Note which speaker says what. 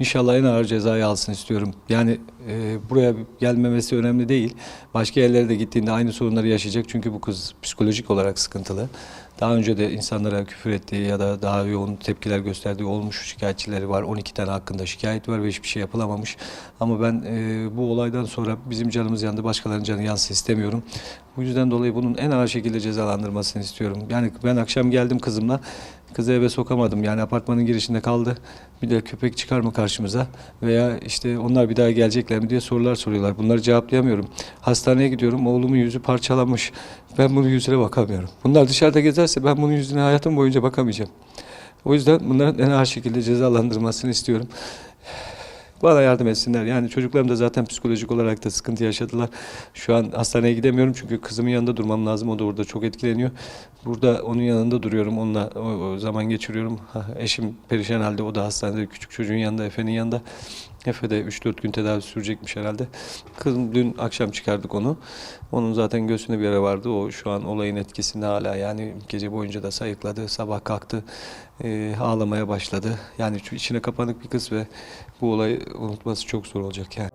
Speaker 1: İnşallah en ağır cezayı alsın istiyorum. Yani e, buraya gelmemesi önemli değil. Başka yerlere de gittiğinde aynı sorunları yaşayacak. Çünkü bu kız psikolojik olarak sıkıntılı. Daha önce de insanlara küfür ettiği ya da daha yoğun tepkiler gösterdiği olmuş şikayetçileri var. 12 tane hakkında şikayet var ve hiçbir şey yapılamamış. Ama ben e, bu olaydan sonra bizim canımız yandı, başkalarının canı yansın istemiyorum. Bu yüzden dolayı bunun en ağır şekilde cezalandırmasını istiyorum. Yani ben akşam geldim kızımla. Kızı eve sokamadım. Yani apartmanın girişinde kaldı. Bir de köpek çıkar mı karşımıza? Veya işte onlar bir daha gelecekler mi diye sorular soruyorlar. Bunları cevaplayamıyorum. Hastaneye gidiyorum. Oğlumun yüzü parçalanmış. Ben bunun yüzüne bakamıyorum. Bunlar dışarıda gezerse ben bunun yüzüne hayatım boyunca bakamayacağım. O yüzden bunların en ağır şekilde cezalandırılmasını istiyorum. Bana yardım etsinler. Yani çocuklarım da zaten psikolojik olarak da sıkıntı yaşadılar. Şu an hastaneye gidemiyorum çünkü kızımın yanında durmam lazım. O da orada çok etkileniyor. Burada onun yanında duruyorum. Onunla zaman geçiriyorum. Eşim perişan halde. O da hastanede. Küçük çocuğun yanında, Efe'nin yanında. Efe de 3-4 gün tedavi sürecekmiş herhalde. Kızım dün akşam çıkardık onu. Onun zaten göğsünde bir yara vardı. O şu an olayın etkisinde hala. Yani gece boyunca da sayıkladı. Sabah kalktı. e, ağlamaya başladı. Yani içine kapanık bir kız ve bu olayı unutması çok zor olacak yani.